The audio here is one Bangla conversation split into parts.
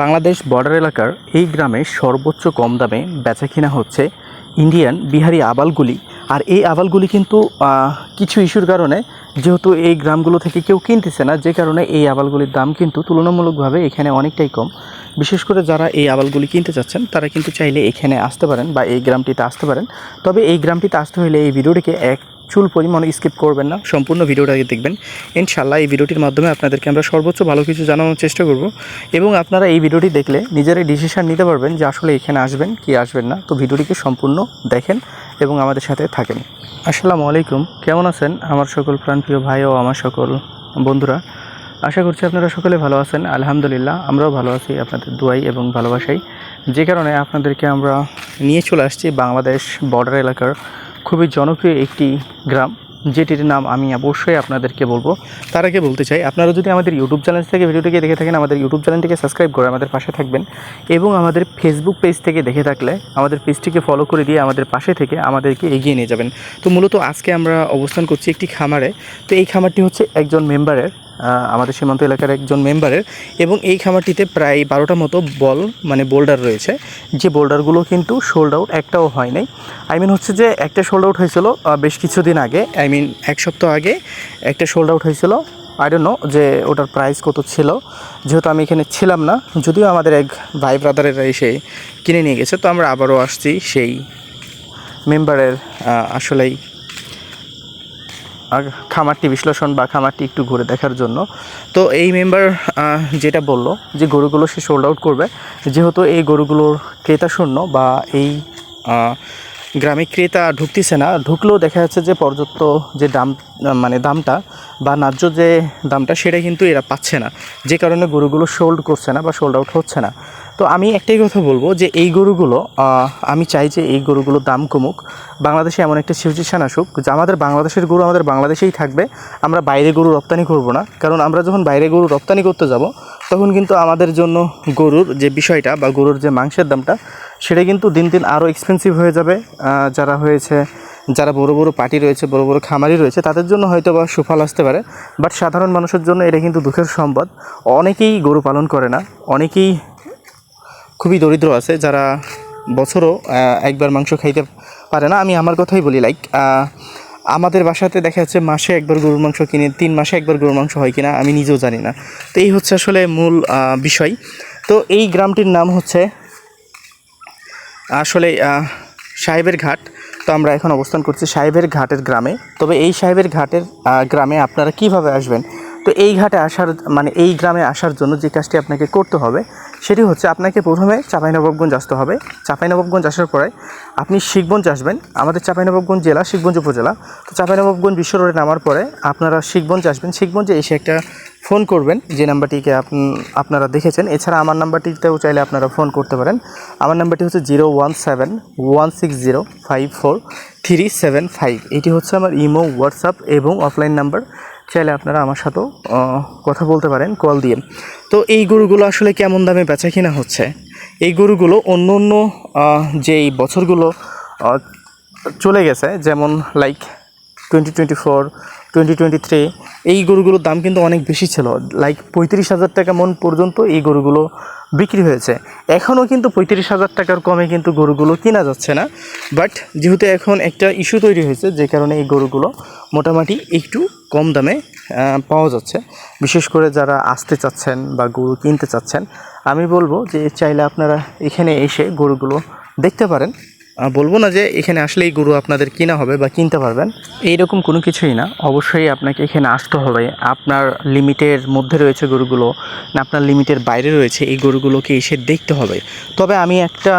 বাংলাদেশ বর্ডার এলাকার এই গ্রামে সর্বোচ্চ কম দামে বেচা কিনা হচ্ছে ইন্ডিয়ান বিহারি আবালগুলি। আর এই আবালগুলি কিন্তু কিছু ইস্যুর কারণে যেহেতু এই গ্রামগুলো থেকে কেউ কিনতেছে না, যে কারণে এই আবালগুলির দাম কিন্তু তুলনামূলকভাবে এখানে অনেকটাই কম। বিশেষ করে যারা এই আবালগুলি কিনতে চাচ্ছেন, তারা কিন্তু চাইলে এখানে আসতে পারেন বা এই গ্রামটিতে আসতে পারেন। তবে এই গ্রামটিতে আসতে হলে এই ভিডিওটিকে এক চুল পরিমাণে স্কিপ করবেন না। সম্পূর্ণ ভিডিওটাকে দেখবেন। ইনশাল্লাহ এই ভিডিওটির মাধ্যমে আপনাদেরকে আমরা সর্বোচ্চ ভালো কিছু জানানোর চেষ্টা করব। এবং আপনারা এই ভিডিওটি দেখলে নিজেরাই ডিসিশান নিতে পারবেন যে আসলে এখানে আসবেন, কি আসবেন না। তো ভিডিওটিকে সম্পূর্ণ দেখেন এবং আমাদের সাথে থাকেন। আসসালামু আলাইকুম, কেমন আছেন আমার সকল প্রাণপ্রিয় ভাই ও আমার সকল বন্ধুরা? আশা করছি আপনারা সকলে ভালো আছেন। আলহামদুলিল্লাহ, আমরাও ভালো আছি আপনাদের দুয়াই এবং ভালোবাসাই। যে কারণে আপনাদেরকে আমরা নিয়ে চলে আসছি বাংলাদেশ বর্ডার এলাকার খুবই জনপ্রিয় একটি গ্রাম, যেটির নাম আমি অবশ্যই আপনাদেরকে বলব। তার আগে বলতে চাই, আপনারা যদি আমাদের ইউটিউব চ্যানেল থেকে ভিডিওটিকে দেখে থাকেন, আমাদের ইউটিউব চ্যানেলটিকে সাবস্ক্রাইব করে আমাদের পাশে থাকবেন এবং আমাদের ফেসবুক পেজ থেকে দেখে থাকলে আমাদের পেজটিকে ফলো করে দিয়ে আমাদের পাশে থেকে আমাদেরকে এগিয়ে নিয়ে যাবেন। তো মূলত আজকে আমরা অবস্থান করছি একটি খামারে। তো এই খামারটি হচ্ছে একজন মেম্বারের আমাদের সীমান্ত এলাকার একজন মেম্বারের এবং এই খামারটিতে প্রায় বারোটা মতো বল মানে বোল্ডার রয়েছে। যে বোল্ডারগুলো কিন্তু শোল্ড আউট একটাও হয় নাই। আই মিন হচ্ছে যে একটা শোল্ড আউট হয়েছিল বেশ কিছুদিন আগে। আই মিন এক সপ্তাহ আগে একটা শোল্ড আউট হয়েছিল। আই নো যে ওটার প্রাইস কত ছিল। যেহেতু আমি এখানে ছিলাম না, যদিও আমাদের এক ভাই ব্রাদারেরা এসে কিনে নিয়ে গেছে, তো আমরা আবারও আসছি সেই মেম্বারের আসলেই খামারটি বিশ্লেষণ বা খামারটি একটু ঘুরে দেখার জন্য। তো এই মেম্বার যেটা বলল যে গরুগুলো সে সোল্ড আউট করবে, যেহেতু এই গরুগুলোর ক্রেতা শূন্য বা এই গ্রামে ক্রেতা ঢুকতেছে না, ঢুকলেও দেখা যাচ্ছে যে পর্যাপ্ত যে দাম মানে দামটা বা ন্যায্য যে দামটা, সেটা কিন্তু এরা পাচ্ছে না। যে কারণে গরুগুলো সোল্ড করছে না বা সোল্ড আউট হচ্ছে না। তো আমি একটাই কথা বলব যে এই গরুগুলো আমি চাই যে এই গরুগুলোর দাম কমুক। বাংলাদেশে এমন একটা সিচুয়েশান আসুক যে আমাদের বাংলাদেশের গরু আমাদের বাংলাদেশেই থাকবে, আমরা বাইরে গরু রপ্তানি করব না। কারণ আমরা যখন বাইরে গরু রপ্তানি করতে যাব, তখন কিন্তু আমাদের জন্য গরুর যে বিষয়টা বা গরুর যে মাংসের দামটা, সেটা কিন্তু দিন দিন আরও এক্সপেন্সিভ হয়ে যাবে। যারা হয়েছে, যারা বড় বড় পার্টি রয়েছে, বড় বড় খামারি রয়েছে, তাদের জন্য হয়তো বা সুফল আসতে পারে। বাট সাধারণ মানুষের জন্য এটা কিন্তু দুঃখের সম্পদ। অনেকেই গরু পালন করে না, অনেকেই খুবই দরিদ্র আছে, যারা বছরও একবার মাংস খাইতে পারে না। আমি আমার কথাই বলি লাইক আমাদের বাসাতে দেখা যাচ্ছে মাসে একবার গরুর মাংস কিনে, তিন মাসে একবার গরুর মাংস হয় কিনা আমি নিজেও জানি না। তো এই হচ্ছে আসলে মূল বিষয়। তো এই গ্রামটির নাম হচ্ছে আসলে সাহেবের ঘাট। তো আমরা এখন অবস্থান করছি সাহেবের ঘাটের গ্রামে। তবে এই সাহেবের ঘাটের গ্রামে আপনারা কীভাবে আসবেন? তো এই ঘাটে আসার মানে এই গ্রামে আসার জন্য যে কাজটি আপনাকে করতে হবে সেটি হচ্ছে আপনাকে প্রথমে চাঁপাইনবাবগঞ্জ আসতে হবে। চাঁপাইনবাবগঞ্জ আসার পরে আপনি শিখগঞ্জ আসবেন। আমাদের চাঁপাইনবাবগঞ্জ জেলা, শিখগঞ্জ উপজেলা। তো চাঁপাইনবাবগঞ্জ বিশ্ব রোডে নামার পরে আপনারা শিখগঞ্জ আসবেন। শিখগঞ্জে এসে একটা ফোন করবেন। যে নাম্বারটিকে আপ- আপনারা দেখেছেন। এছাড়া আমার নাম্বারটিতেও চাইলে আপনারা ফোন করতে পারেন। আমার নাম্বারটি হচ্ছে zero one seven one six zero five four three seven five. এটি হচ্ছে আমার ইমো, হোয়াটসঅ্যাপ এবং অফলাইন নাম্বার। চাইলে আপনারা আমার সাথেও কথা বলতে পারেন, কল দিয়ে। তো এই গরুগুলো আসলে কেমন দামে বেচা কিনা হচ্ছে? এই গরুগুলো অন্য অন্য যেই বছরগুলো চলে গেছে, যেমন like twenty twenty four twenty twenty three এই গরুগুলোর দাম কিন্তু অনেক বেশি ছিল। লাইক পঁয়ত্রিশ হাজার টাকা মন পর্যন্ত এই গরুগুলো বিক্রি হয়েছে। এখনও কিন্তু পঁয়ত্রিশ হাজার টাকার কমে কিন্তু গরুগুলো কেনা যাচ্ছে না। বাট যেহেতু এখন একটা ইস্যু তৈরি হয়েছে, যে কারণে এই গরুগুলো মোটামুটি একটু কম দামে পাওয়া যাচ্ছে। বিশেষ করে যারা আসতে চাচ্ছেন বা গরু কিনতে চাচ্ছেন, আমি বলব যে চাইলে আপনারা এখানে এসে গরুগুলো দেখতে পারেন। বলব না যে এখানে আসলেই গরু আপনাদের কিনা হবে বা কিনতে পারবেন। এইরকম কোনো কিছুই না। অবশ্যই আপনাকে এখানে আসতে হবে। আপনার লিমিটের মধ্যে রয়েছে গরুগুলো, না, আপনার লিমিটের বাইরে রয়েছে এই গরুগুলোকে এসে দেখতে হবে। তবে আমি একটা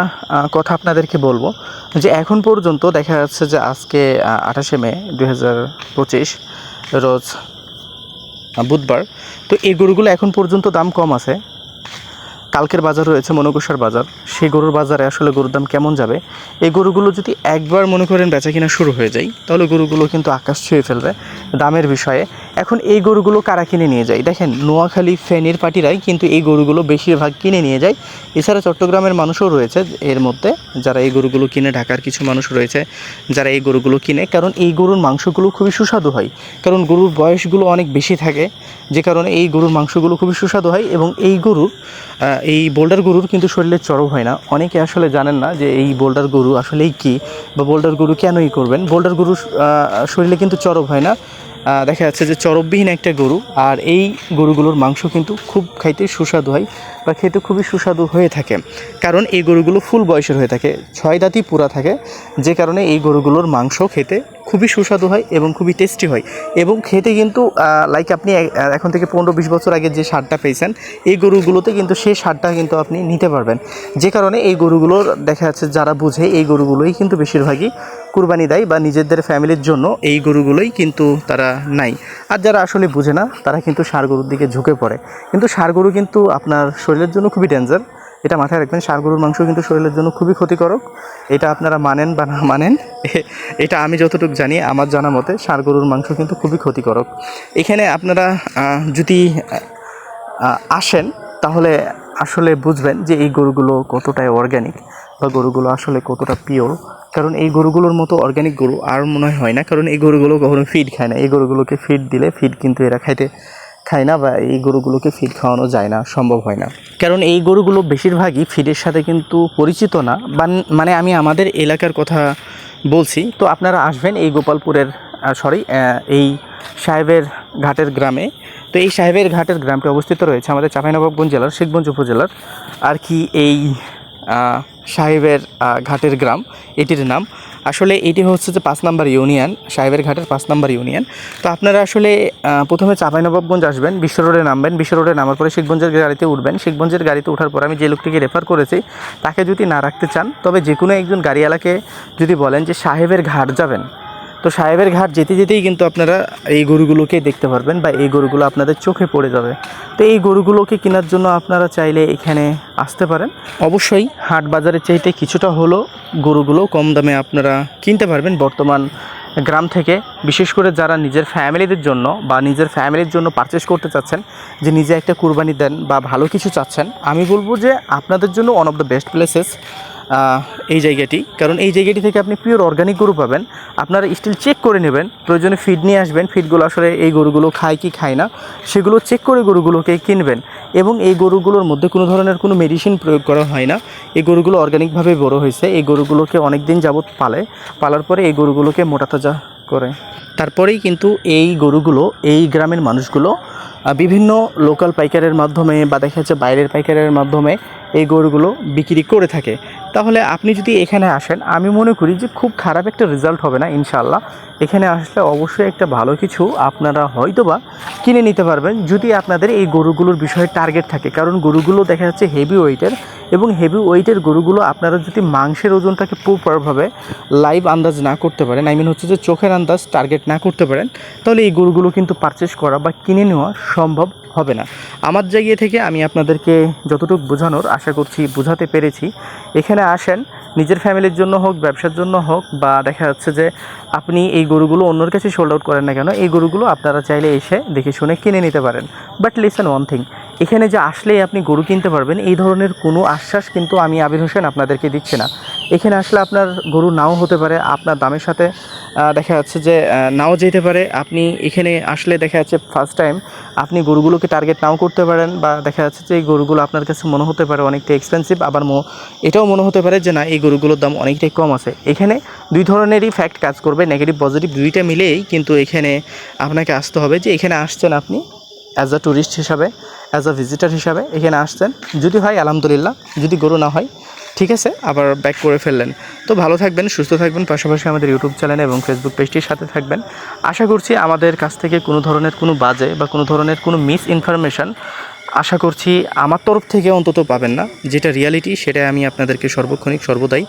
কথা আপনাদেরকে বলব যে এখন পর্যন্ত দেখা যাচ্ছে যে আজকে আঠাশে মে দু হাজার পঁচিশ, রোজ বুধবার, তো এই গরুগুলো এখন পর্যন্ত দাম কম আছে। কালকের বাজার রয়েছে মনকুষার বাজার। সেই গরুর বাজারে আসলে গরুর দাম কেমন যাবে? এই গরুগুলো যদি একবার মনে করেন বেচা কিনা শুরু হয়ে যায়, তাহলে গরুগুলো কিন্তু আকাশ ছুঁয়ে ফেলবে। দামের বিষয়ে এখন এই গরুগুলো কারা কিনে নিয়ে যায়? দেখেন, নোয়াখালী ফেনীর পার্টিরাই কিন্তু এই গরুগুলো বেশিরভাগ কিনে নিয়ে যায়। এছাড়া চট্টগ্রামের মানুষও রয়েছে এর মধ্যে, যারা এই গরুগুলো কিনে, ঢাকার কিছু মানুষ রয়েছে যারা এই গরুগুলো কিনে, কারণ এই গরুর মাংসগুলো খুবই সুস্বাদু হয়। কারণ গরুর বয়সগুলো অনেক বেশি থাকে, যে কারণে এই গরুর মাংসগুলো খুবই সুস্বাদু হয় এবং এই গরুর এই বোল্ডার গরুর কিন্তু শরীরে চরম হয় না। অনেকে আসলে জানেন না যে এই বোল্ডার গরু আসলেই কী বা বোল্ডার গরু কেনই করবেন? বোল্ডার গরুর শরীরে কিন্তু চরম হয় না। দেখা যাচ্ছে যে চরববিহীন একটা গরু, আর এই গরুগুলোর মাংস কিন্তু খুব খাইতে সুস্বাদু হয় বা খেতে খুবই সুস্বাদু হয়ে থাকে। কারণ এই গরুগুলো ফুল বয়সের হয়ে থাকে, ছয় দাঁতি পুরা থাকে, যে কারণে এই গরুগুলোর মাংস খেতে খুবই সুস্বাদু হয় এবং খুবই টেস্টি হয়। এবং খেতে কিন্তু লাইক আপনি এখন থেকে পনেরো বিশ বছর আগে যে সারটা পেয়েছেন, এই গরুগুলোতে কিন্তু সেই সারটা কিন্তু আপনি নিতে পারবেন। যে কারণে এই গরুগুলোর দেখা যাচ্ছে যারা বুঝে, এই গরুগুলোই কিন্তু বেশিরভাগই কুরবানি দেয় বা নিজেদের ফ্যামিলির জন্য এই গরুগুলোই কিন্তু তারা নাই আর যারা আসলে বুঝে না, তারা কিন্তু সার গরুর দিকে ঝুঁকে পড়ে। কিন্তু সার গরু কিন্তু আপনার শরীরের জন্য খুবই ডেঞ্জার এটা মাথায় রাখবেন ষাঁড় গরুর মাংস কিন্তু শরীরের জন্য খুবই ক্ষতিকারক। এটা আপনারা মানেন বা না মানেন, এটা আমি যতটুকু জানি, আমার জানা মতে ষাঁড় গরুর মাংস কিন্তু খুবই ক্ষতিকারক। এখানে আপনারা যদি আসেন, তাহলে আসলে বুঝবেন যে এই গরুগুলো কতটাই অর্গ্যানিক বা গরুগুলো আসলে কতটা পিওর কারণ এই গরুগুলোর মতো অর্গ্যানিক গরু আর মনে হয় না, কারণ এই গরুগুলো কখনো ফিড খায় না। এই গরুগুলোকে ফিড দিলে ফিড কিন্তু এরা খাইতে খায় না বা এই গরুগুলোকে ফিড খাওয়ানো যায় না, সম্ভব হয় না। কারণ এই গরুগুলো বেশিরভাগই ফিডের সাথে কিন্তু পরিচিত না। বা মানে আমি আমাদের এলাকার কথা বলছি। তো আপনারা আসবেন এই গোপালপুরের সরি এই সাহেবের ঘাটের গ্রামে। তো এই সাহেবের ঘাটের গ্রামটি অবস্থিত রয়েছে আমাদের চাঁপাইনবাবগঞ্জ জেলার, শেখগঞ্জ উপজেলার, আর কি এই সাহেবের ঘাটের গ্রাম। এটির নাম আসলে এটি হচ্ছে যে পাঁচ নাম্বার ইউনিয়ন, সাহেবের ঘাটের পাঁচ নাম্বার ইউনিয়ন। তো আপনারা আসলে প্রথমে চাঁপাইনবাবগঞ্জ আসবেন, বিশ্ব রোডে নামবেন। বিশ্ব রোডে নামার পরে শিখগঞ্জের গাড়িতে উঠবেন। শিখগঞ্জের গাড়িতে ওঠার পর আমি যে লোকটিকে রেফার করেছি, তাকে যদি না রাখতে চান, তবে যে কোনো একজন গাড়িওয়ালাকে যদি বলেন যে সাহেবের ঘাট যাবেন তো সাহেবের ঘাট যেতে যেতেই কিন্তু আপনারা এই গরুগুলোকে দেখতে পারবেন বা এই গরুগুলো আপনাদের চোখে পড়ে যাবে। তো এই গরুগুলোকে কেনার জন্য আপনারা চাইলে এখানে আসতে পারেন। অবশ্যই হাট বাজারের চাইতে কিছুটা হলো গরুগুলো কম দামে আপনারা কিনতে পারবেন বর্তমান গ্রাম থেকে। বিশেষ করে যারা নিজের ফ্যামিলিদের জন্য বা নিজের ফ্যামিলির জন্য পারচেস করতে চাচ্ছেন, যে নিজে একটা কুরবানি দেন বা ভালো কিছু চাচ্ছেন, আমি বলব যে আপনাদের জন্য one of the best places এই জায়গাটি। কারণ এই জায়গাটি থেকে আপনি পিওর অর্গানিক গরু পাবেন। আপনারা স্টিল চেক করে নেবেন। প্রয়োজনে ফিড নিয়ে আসবেন। ফিডগুলো আসলে এই গরুগুলো খায় কি খায় না, সেগুলো চেক করে গরুগুলোকে কিনবেন। এবং এই গরুগুলোর মধ্যে কোনো ধরনের কোনো মেডিসিন প্রয়োগ করা হয় না। এই গরুগুলো অর্গানিকভাবে বড় হয়েছে। এই গরুগুলোকে অনেক দিন যাবত পালে। পালার পরে এই গরুগুলোকে মোটা তাজা করে। তারপরেই কিন্তু এই গরুগুলো, এই গ্রামের মানুষগুলো বিভিন্ন লোকাল পাইকারের মাধ্যমে বা দেখা যাচ্ছে বাইরের পাইকারের মাধ্যমে এই গরুগুলো বিক্রি করে থাকে। তাহলে আপনি যদি এখানে আসেন, আমি মনে করি যে খুব খারাপ একটা রেজাল্ট হবে না ইনশাল্লাহ এখানে আসলে অবশ্যই একটা ভালো কিছু আপনারা হয়তোবা কিনে নিতে পারবেন, যদি আপনাদের এই গরুগুলোর বিষয়ে টার্গেট থাকে। কারণ গরুগুলো দেখা যাচ্ছে হেভি ওয়েটের এবং হেভি ওয়েটের গরুগুলো আপনারা যদি মাংসের ওজনটাকে প্রপারভাবে লাইভ আন্দাজ না করতে পারেন আই মিন হচ্ছে যে চোখের আন্দাজ টার্গেট না করতে পারেন, তাহলে এই গরুগুলো কিন্তু পারচেস করা বা কিনে নেওয়া সম্ভব হবে না। আমার জায়গা থেকে আমি আপনাদেরকে যতটুকু বোঝানোর আশা করছি, বোঝাতে পেরেছি। এখানে আসেন, নিজের ফ্যামিলির জন্য হোক, ব্যবসার জন্য হোক, বা দেখা যাচ্ছে যে আপনি এই গরুগুলো অন্যর কাছে সোল্ড আউট করেন না কেন, এই গরুগুলো আপনারা চাইলে এসে দেখে শুনে কিনে নিতে পারেন। বাট লিসেন ওয়ান থিং এখানে যে আসলেই আপনি গরু কিনতে পারবেন, এই ধরনের কোনো আশ্বাস কিন্তু আমি আবির হোসেন আপনাদেরকে দিচ্ছি না। এখানে আসলে আপনার গরু নাও হতে পারে, আপনার দামের সাথে দেখা যাচ্ছে যে নাও যেতে পারে। আপনি এখানে আসলে দেখা যাচ্ছে ফার্স্ট টাইম আপনি গরুগুলোকে টার্গেট নাও করতে পারেন বা দেখা যাচ্ছে যে, এই গরুগুলো আপনার কাছে মনে হতে পারে অনেকটা এক্সপেন্সিভ আবার মো এটাও মনে হতে পারে যে, না, এই গরুগুলোর দাম অনেকটাই কম আছে। এখানে দুই ধরনেরই ফ্যাক্ট কাজ করবে নেগেটিভ পজিটিভ দুইটা মিলেই কিন্তু এখানে আপনাকে আসতে হবে যে, এখানে আসছেন আপনি অ্যাজ আ ট্যুরিস্ট হিসাবে অ্যাজ আ ভিজিটার হিসাবে এখানে আসছেন। যদি হয়, আলহামদুলিল্লাহ। যদি গরু না হয়, ঠিক আছে, আবার ব্যাক করে ফেললেন। তো ভালো থাকবেন, সুস্থ থাকবেন। পাশাপাশি আমাদের ইউটিউব চ্যানেল এবং ফেসবুক পেজটির সাথে থাকবেন। আশা করছি আমাদের কাছ থেকে কোনো ধরনের কোনো বাজে বা কোনো ধরনের কোনো মিস ইনফরমেশান আশা করছি আমার তরফ থেকে অন্তত পাবেন না। যেটা রিয়ালিটি সেটা আমি আপনাদেরকে সর্বক্ষণিক, সর্বদাই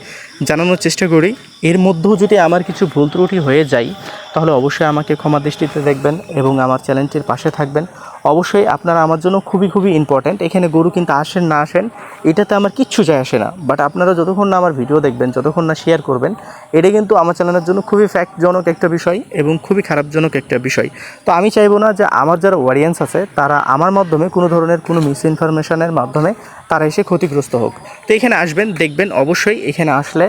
জানানোর চেষ্টা করি। এর মধ্যেও যদি আমার কিছু ভুল ত্রুটি হয়ে যায়, তাহলে অবশ্যই আমাকে ক্ষমা দৃষ্টিতে দেখবেন এবং আমার চ্যানেলটির পাশে থাকবেন। অবশ্যই আপনারা আমার জন্য খুবই খুবই ইম্পর্ট্যান্ট এখানে গরু কিন্তু আসেন, না আসেন, এটাতে আমার কিচ্ছু যায় আসে না। বাট আপনারা যতক্ষণ না আমার ভিডিও দেখবেন, যতক্ষণ না শেয়ার করবেন, এটা কিন্তু আমার চ্যানেলের জন্য খুবই ফ্যাক্টজনক একটা বিষয় এবং খুবই খারাপজনক একটা বিষয়। তো আমি চাইব না যে আমার যারা অডিয়েন্স আছে, তারা আমার মাধ্যমে কোনো ধরনের কোনো মিস ইনফরমেশনের মাধ্যমে তারা এসে ক্ষতিগ্রস্ত হোক। তো এখানে আসবেন, দেখবেন, অবশ্যই এখানে আসলে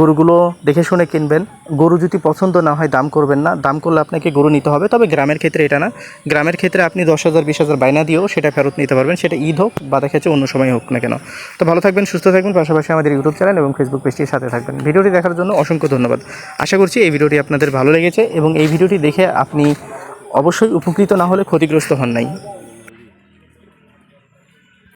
গরুগুলো দেখে শুনে কিনবেন। গরু যদি পছন্দ না হয়, দাম করবেন না। দাম করলে আপনাকে গরু নিতে হবে। তবে গ্রামের ক্ষেত্রে এটা না। গ্রামের ক্ষেত্রে আপনি দশ হাজার, বিশ হাজার বাইনা দিয়েও সেটা ফেরত নিতে পারবেন। সেটা ঈদ হোক বা দেখা যাচ্ছে অন্য সময় হোক না কেন। তো ভালো থাকবেন, সুস্থ থাকবেন। পাশাপাশি আমাদের ইউটিউব চ্যানেল এবং ফেসবুক পেজটির সাথে থাকবেন। ভিডিওটি দেখার জন্য অসংখ্য ধন্যবাদ। আশা করছি এই ভিডিওটি আপনাদের ভালো লেগেছে এবং এই ভিডিওটি দেখে আপনি অবশ্যই উপকৃত না হলে ক্ষতিগ্রস্ত হন নাই।